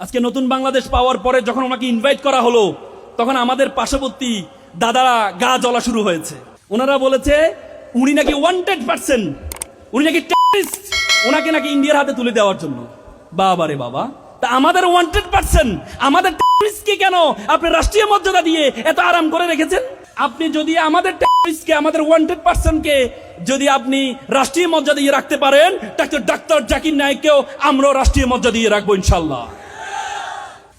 আজকে নতুন বাংলাদেশ পাওয়ার পরে যখন ওনাকে ইনভাইট করা হলো, তখন আমাদের পার্শ্ববর্তী দাদারা গা জ্বলা শুরু হয়েছে। ওনারা বলেছে, উনি নাকি ওয়ান্টেড পার্সন উনি নাকি টেররিস্ট ওনাকে নাকি ইন্ডিয়ার হাতে তুলে দেওয়ার জন্য। বাবা রে বাবা, তা আমাদের ওয়ান্টেড পার্সন আমাদের টেররিস্টকে কেন আপনি রাষ্ট্রীয় মর্যাদা দিয়ে এত আরাম করে রেখেছেন? আপনি যদি আমাদের টেররিস্টকে আমাদের ওয়ান্টেড পার্সনকে যদি আপনি রাষ্ট্রীয় মর্যাদা দিয়ে রাখতে পারেন ডাক্তার ডাক্তার জাকির নায়ককেও আমরাও রাষ্ট্রীয় মর্যাদা দিয়ে রাখব ইনশাল্লাহ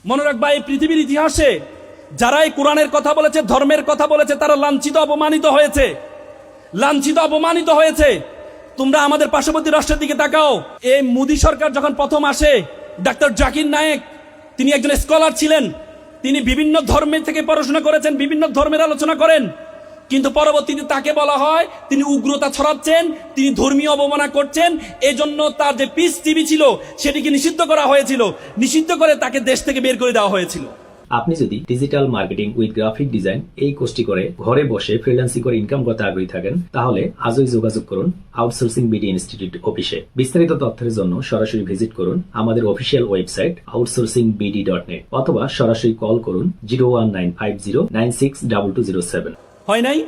মনে রাখবা, এই পৃথিবীর ইতিহাসে যারাই কোরআনের কথা বলেছে, ধর্মের কথা বলেছে, তারা লাঞ্ছিত, অপমানিত হয়েছে। লাঞ্ছিত, অপমানিত হয়েছে। তোমরা আমাদের পার্শ্ববর্তী রাষ্ট্রের দিকে তাকাও। এই মোদী সরকার যখন প্রথম আসে, ডাক্তার জাকির নায়েক, তিনি একজন স্কলার ছিলেন। তিনি বিভিন্ন ধর্মের থেকে পড়াশোনা করেছেন, বিভিন্ন ধর্মের আলোচনা করেন। কিন্তু পরবর্তীতে তাকে বলা হয়, তিনি উগ্রতা ছড়াচ্ছেন, তিনি ধর্মীয় অবমাননা করছেন, এজন্য তার যে পিস টিভি ছিল, সেটিকে নিষিদ্ধ করা হয়েছিল। নিষিদ্ধ করে তাকে দেশ থেকে বের করে দেওয়া হয়েছিল। আপনি যদি digital marketing with graphic design এই কোর্সটি করে ঘরে বসে ফ্রিল্যান্সিং করে ইনকাম করতে আগ্রহী থাকেন, তাহলে আজই যোগাযোগ করুন আউটসোর্সিং বিডি ইনস্টিটিউট অফিসে। বিস্তারিত তথ্যের জন্য সরাসরি ভিজিট করুন আমাদের official website outsourcing BD dot net অথবা সরাসরি কল করুন zero one nine five zero nine six double two zero seven হয় নাই?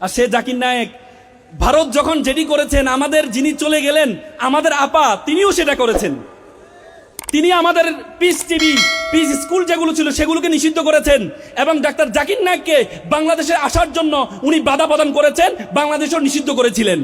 আর সে জাকির নায়েক, ভারত যখন যেটি করেছেন, আমাদের যিনি চলে গেলেন, আমাদের আপা, তিনিও সেটা করেছেন। তিনি আমাদের পিস টিভি, পিস স্কুল যেগুলো ছিল, সেগুলোকে নিষিদ্ধ করেছেন এবং ডাক্তার জাকির নায়ককে বাংলাদেশে আসার জন্য উনি বাধা প্রদান করেছেন, বাংলাদেশও নিষিদ্ধ করেছিলেন।